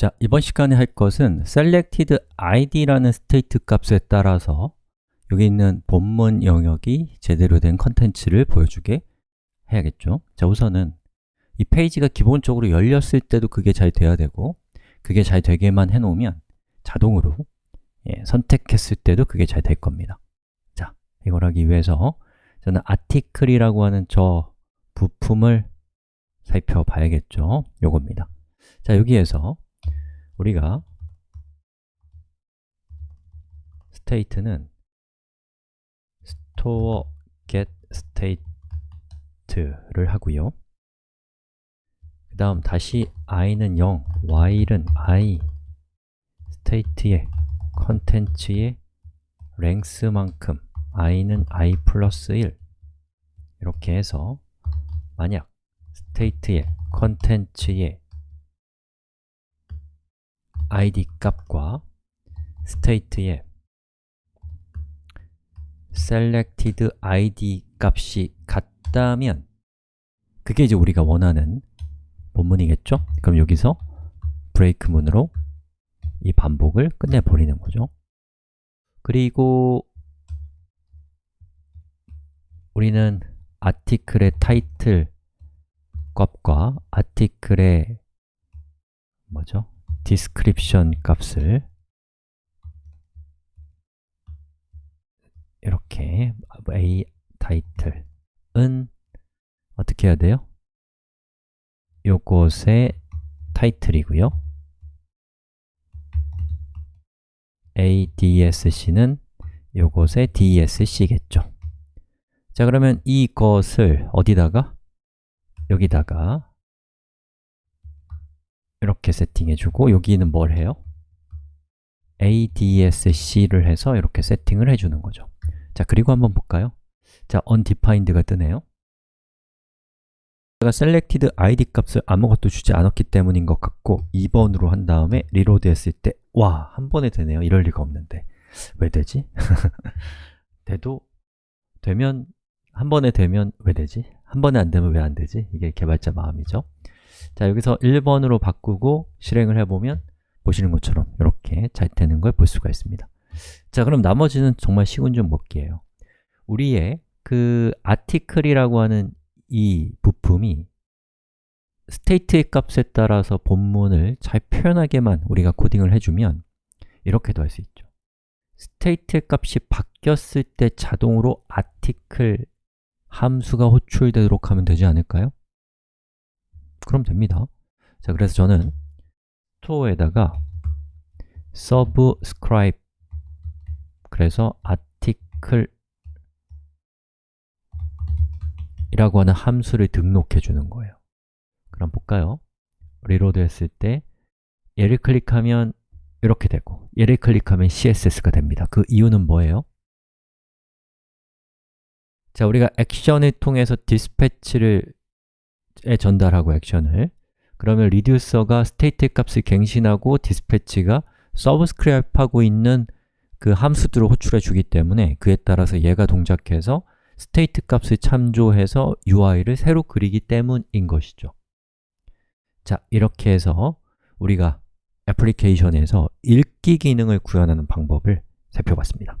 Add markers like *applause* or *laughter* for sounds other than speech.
자, 이번 시간에 할 것은 selected id라는 스테이트 값에 따라서 여기 있는 본문 영역이 제대로 된 컨텐츠를 보여주게 해야겠죠. 자, 우선은 이 페이지가 기본적으로 열렸을 때도 그게 잘 돼야 되고 그게 잘 되게만 해놓으면 자동으로 예, 선택했을 때도 그게 잘 될 겁니다. 자, 이걸 하기 위해서 저는 article이라고 하는 저 부품을 살펴봐야겠죠. 요겁니다. 자, 여기에서 우리가 state는 store get state를 하고요 그 다음 다시 i는 0, while은 i state의 컨텐츠의 length만큼 i는 i 플러스 1 이렇게 해서 만약 state의 컨텐츠의 id 값과 state의 selected id 값이 같다면 그게 이제 우리가 원하는 본문이겠죠? 그럼 여기서 브레이크 문으로 이 반복을 끝내버리는 거죠 그리고 우리는 아티클의 타이틀 값과 아티클의 뭐죠? Description 값을 이렇게 a title은 어떻게 해야 돼요? 요것의 타이틀이고요 adsc는 요것의 dsc겠죠 자 그러면 이것을 어디다가? 여기다가 이렇게 세팅해주고 여기는 뭘 해요? adsc를 해서 이렇게 세팅을 해주는 거죠 자, 그리고 한번 볼까요? 자, undefined가 뜨네요 제가 selected id 값을 아무것도 주지 않았기 때문인 것 같고 2번으로 한 다음에 리로드 했을 때 와, 한 번에 되네요 이럴 리가 없는데 왜 되지? *laughs* 돼도 되면 한 번에 되면 왜 되지? 한 번에 안 되면 왜 안 되지? 이게 개발자 마음이죠 자, 여기서 1번으로 바꾸고 실행을 해보면 보시는 것처럼 이렇게 잘 되는 걸 볼 수가 있습니다. 자, 그럼 나머지는 정말 쉬운 좀 먹기예요. 우리의 그 article이라고 하는 이 부품이 스테이트의 값에 따라서 본문을 잘 표현하게만 우리가 코딩을 해주면 이렇게도 할 수 있죠. 스테이트의 값이 바뀌었을 때 자동으로 article 함수가 호출되도록 하면 되지 않을까요? 그럼 됩니다 자, 그래서 저는 store에다가 subscribe 그래서 article 이라고 하는 함수를 등록해 주는 거예요 그럼 볼까요? 리로드 했을 때 얘를 클릭하면 이렇게 되고 얘를 클릭하면 CSS가 됩니다 그 이유는 뭐예요? 자, 우리가 액션을 통해서 디스패치를 에 전달하고 액션을. 그러면 리듀서가 스테이트 값을 갱신하고 디스패치가 서브스크립하고 있는 그 함수들을 호출해 주기 때문에 그에 따라서 얘가 동작해서 스테이트 값을 참조해서 UI를 새로 그리기 때문인 것이죠. 자, 이렇게 해서 우리가 애플리케이션에서 읽기 기능을 구현하는 방법을 살펴봤습니다